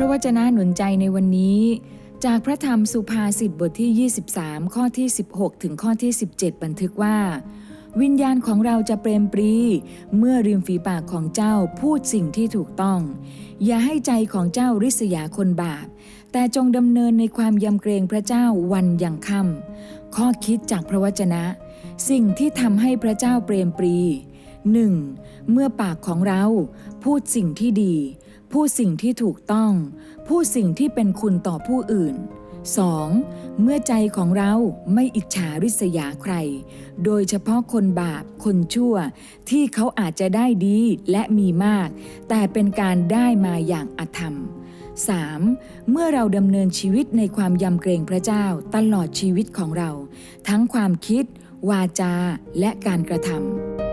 ระวจนะหนุนใจในวันนี้ จากพระธรรมสุภาษิตบทที่ 23 ข้อที่ 16 ถึงข้อที่ 17 บันทึกว่า วิญญาณของเราจะเปรมปรี เมื่อริมฝีปากของเจ้าพูดสิ่งที่ถูกต้อง อย่าให้ใจของเจ้าริษยาคนบาป แต่จงดำเนินในความยำเกรงพระเจ้าวันยังค่ำข้อคิดจากพระวจนะ สิ่งที่ทำให้พระเจ้าเปรมปรี 1. เมื่อปากของเราพูดสิ่งที่ดี พูดสิ่งที่ถูกต้อง พูดสิ่งที่เป็นคุณต่อผู้อื่น 2. เมื่อใจของเราไม่อิจฉาริษยาใคร โดยเฉพาะคนบาป คนชั่ว ที่เขาอาจจะได้ดีและมีมาก แต่เป็นการได้มาอย่างอธรรม 3. เมื่อเราดำเนินชีวิตในความยำเกรงพระเจ้าตลอดชีวิตของเรา ทั้งความคิด วาจา และการกระทำ